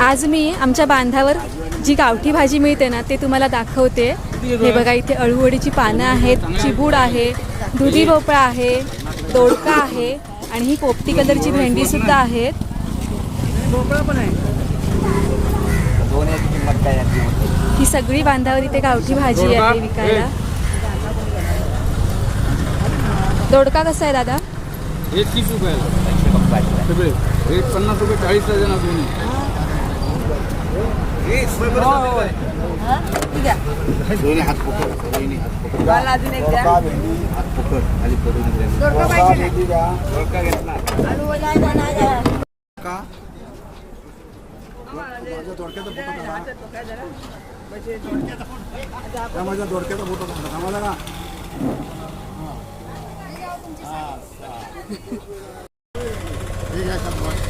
आज मी आमच्या बांधावर जी गावठी भाजी मिळते ना ते तुम्हाला दाखवते. हे बघा इथे अळूवडीची पानं आहेत चिबूड आहे दुधी भोपळा आहे दोडका आहे आणि ही पोपटी कलरची भेंडी सुद्धा यांची ही सगळी बांधावर इथे गावठी भाजी आहे विकायला. दोडका कसा आहे दादा? एक तीस रुपयाला एक पन्नास रुपये दोन्ही दोन्ही हात पकड दोन्ही हात पकड हात पकड खाली दोडका घेतला का माझ्या दोडक्याचा फोटो काढला आम्हाला का ठीक आहे